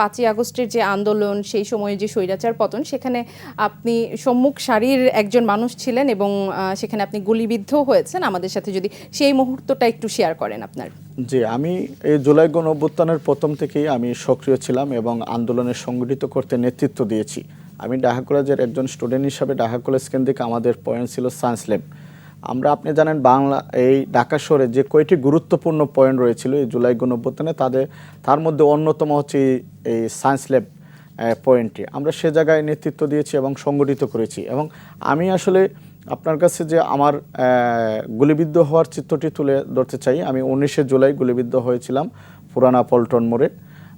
পাঁচই আগস্টের যে আন্দোলন, সেই সময়ে যে স্বৈরাচার পতন, সেখানে আপনি সম্মুখ সারির একজন মানুষ ছিলেন এবং সেখানে আপনি গুলিবিদ্ধ হয়েছেন। আমাদের সাথে যদি সেই মুহূর্তটা একটু শেয়ার করেন আপনার। জি, আমি এই জুলাই গণ অভ্যুত্থানের প্রথম থেকেই আমি সক্রিয় ছিলাম এবং আন্দোলনে সংগঠিত করতে নেতৃত্ব দিয়েছি। আমি ঢাকা কলেজের একজন স্টুডেন্ট হিসাবে ঢাকা কলেজ কেন্দ্রিক আমাদের পয়েন্ট ছিল সায়েন্স ল্যাব। আমরা, আপনি জানেন, বাংলা, এই ঢাকা শহরে যে কয়টি গুরুত্বপূর্ণ পয়েন্ট রয়েছিল এই জুলাই গণঅভ্যুত্থানে, তাদের, তার মধ্যে অন্যতম হচ্ছে এই- এই সায়েন্স ল্যাব পয়েন্টটি আমরা সে জায়গায় নেতৃত্ব দিয়েছি এবং সংগঠিত করেছি। এবং আমি আসলে আপনার কাছে যে আমার গুলিবিদ্ধ হওয়ার চিত্রটি তুলে ধরতে চাই, আমি উনিশে জুলাই গুলিবিদ্ধ হয়েছিলাম পুরানা পল্টন মোড়ে।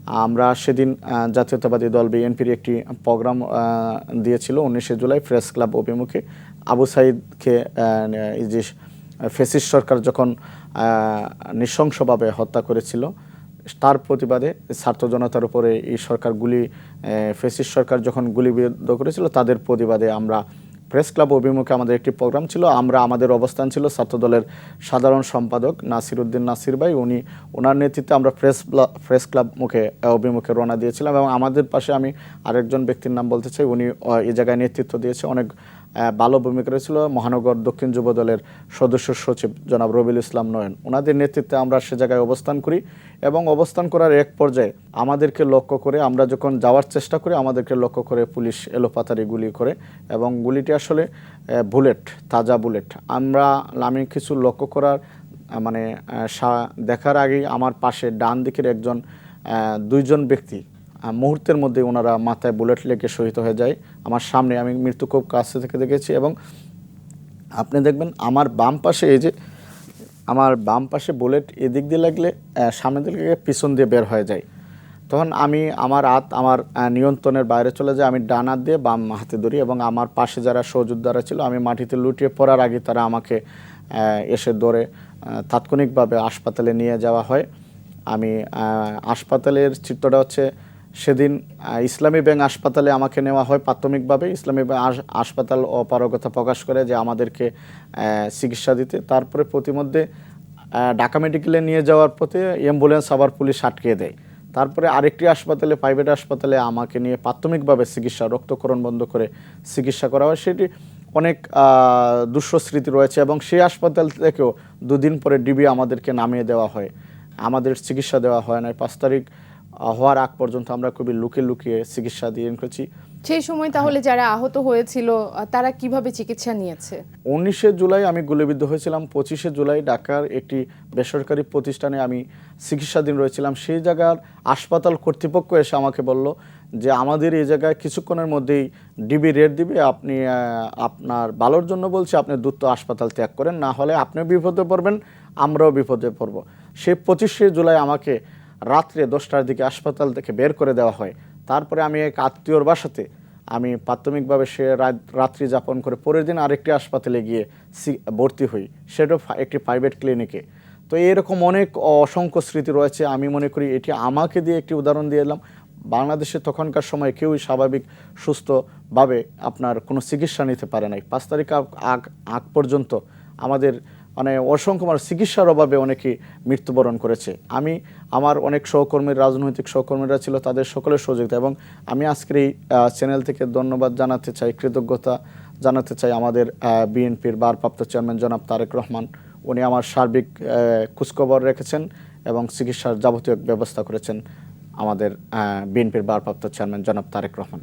আমরা সেদিন জাতীয়তাবাদী দল বিএনপির একটি প্রোগ্রাম দিয়েছিল উনিশে জুলাই প্রেস ক্লাব অভিমুখে। আবু সাইদকে যে ফেসিস সরকার যখন নৃশংসভাবে হত্যা করেছিল, তার প্রতিবাদে ছাত্র জনতার উপরে এই সরকার গুলি ফেসিস সরকার যখন গুলিবিদ্ধ করেছিল, তাদের প্রতিবাদে আমরা প্রেস ক্লাব অভিমুখে আমাদের একটি প্রোগ্রাম ছিল। আমরা আমাদের অবস্থান ছিল ছাত্র দলের সাধারণ সম্পাদক নাসির উদ্দিন নাসির ভাই। উনি, ওনার নেতৃত্বে আমরা প্রেস প্রেস ক্লাব মুখে অভিমুখে রওনা দিয়েছিলাম এবং আমাদের পাশে আমি আরেকজন ব্যক্তির নাম বলতে চাই। উনি এ জায়গায় নেতৃত্ব দিয়েছে। অনেক ভালো ভূমিকা রয়েছিল মহানগর দক্ষিণ যুব দলের সদস্য সচিব জনাব রবিউল ইসলাম নয়ন। ওনাদের নেতৃত্বে আমরা সে জায়গায় অবস্থান করি এবং অবস্থান করার এক পর্যায়ে আমাদেরকে লক্ষ্য করে আমরা যখন যাওয়ার চেষ্টা করি, আমাদেরকে লক্ষ্য করে পুলিশ এলোপাতারি গুলি করে এবং গুলিটি আসলে বুলেট, তাজা বুলেট। আমরা আমি কিছু লক্ষ্য করার মানে দেখার আগেই আমার পাশে ডান দিকের একজন দুইজন ব্যক্তি মুহূর্তের মধ্যে ওনারা মাথায় বুলেট লেগে শহীদ হয়ে যায়। আমার সামনে আমি মৃত্যু খুব কাছে থেকে দেখেছি এবং আপনি দেখবেন আমার বাম পাশে এই যে, আমার বাম পাশে বুলেট এদিক দিয়ে লাগলে সামনে দিকে পিছন দিয়ে বের হয়ে যায়। তখন আমি আমার হাত, আমার নিয়ন্ত্রণের বাইরে চলে যায়, আমি ডান হাত দিয়ে বাম হাতে ধরি এবং আমার পাশে যারা সহযোদ্ধারা ছিল, আমি মাটিতে লুটিয়ে পড়ার আগে তারা আমাকে এসে ধরে তাৎক্ষণিকভাবে হাসপাতালে নিয়ে যাওয়া হয়। আমি হাসপাতালের চিত্রটা হচ্ছে সেদিন ইসলামী ব্যাংক হাসপাতালে আমাকে নেওয়া হয় প্রাথমিকভাবে। ইসলামী ব্যাংক হাসপাতাল অপারগতা প্রকাশ করে যে আমাদেরকে চিকিৎসা দিতে। তারপরে প্রতিমধ্যে ঢাকা মেডিকেলে নিয়ে যাওয়ার পথে অ্যাম্বুলেন্স আবার পুলিশ আটকে দেয়। তারপরে আরেকটি হাসপাতালে প্রাইভেট হাসপাতালে আমাকে নিয়ে প্রাথমিকভাবে চিকিৎসা রক্তকরণ বন্ধ করে চিকিৎসা করা হয়। সেটি অনেক আহ, দুঃস্ব স্মৃতি রয়েছে এবং সেই হাসপাতাল থেকেও দুদিন পরে ডিবি আমাদেরকে নামিয়ে দেওয়া হয়। আমাদের চিকিৎসা দেওয়া হয় না পাঁচ তারিখ হওয়ার আগ পর্যন্ত আমরা খুবই লুকিয়ে লুকিয়ে চিকিৎসা দিয়ে করেছি সেই সময় তাহলে যারা আহত হয়েছিল তারা কীভাবে চিকিৎসা নিয়েছে? উনিশে জুলাই আমি গুলিবিদ্ধ হয়েছিলাম পঁচিশে জুলাই ঢাকার একটি বেসরকারি প্রতিষ্ঠানে আমি চিকিৎসাধীন রয়েছিলাম। সেই জায়গার হাসপাতাল কর্তৃপক্ষ এসে আমাকে বলল যে আমাদের এই জায়গায় কিছুক্ষণের মধ্যেই ডিবি রেট দিবে। আপনি আপনার ভালোর জন্য বলছি আপনি দ্রুত হাসপাতাল ত্যাগ করেন। না হলে আপনিও বিপদে পড়বেন আমরাও বিপদে পড়ব। সেই পঁচিশে জুলাই আমাকে রাত্রে দশটার দিকে হাসপাতাল থেকে বের করে দেওয়া হয়। তারপরে আমি এক আত্মীয়র বাসাতে আমি প্রাথমিকভাবে সে রাত- রাত্রি যাপন করে পরের দিন আরেকটি হাসপাতালে গিয়ে ভর্তি হই। সেটাও একটি প্রাইভেট ক্লিনিকে তো এরকম অনেক অসংখ্য স্মৃতি রয়েছে। আমি মনে করি এটি আমাকে দিয়ে একটি উদাহরণ দিয়ে এলাম। বাংলাদেশে তখনকার সময় কেউই স্বাভাবিক, সুস্থভাবে আপনার কোনো চিকিৎসা নিতে পারে নাই। পাঁচ তারিখ আগ আগ পর্যন্ত আমাদের মানে অসংখ্য মানুষ চিকিৎসার অভাবে অনেকে মৃত্যুবরণ করেছে। আমি, আমার অনেক সহকর্মীর, রাজনৈতিক সহকর্মীরা ছিল, তাদের সকলের সহযোগিতা এবং আমি আজকের এই চ্যানেল থেকে ধন্যবাদ জানাতে চাই, কৃতজ্ঞতা জানাতে চাই আমাদের বিএনপির ভারপ্রাপ্ত চেয়ারম্যান জনাব তারেক রহমান। উনি আমার সার্বিক খোঁজখবর রেখেছেন এবং চিকিৎসার যাবতীয় ব্যবস্থা করেছেন আমাদের বিএনপির ভারপ্রাপ্ত চেয়ারম্যান জনাব তারেক রহমান।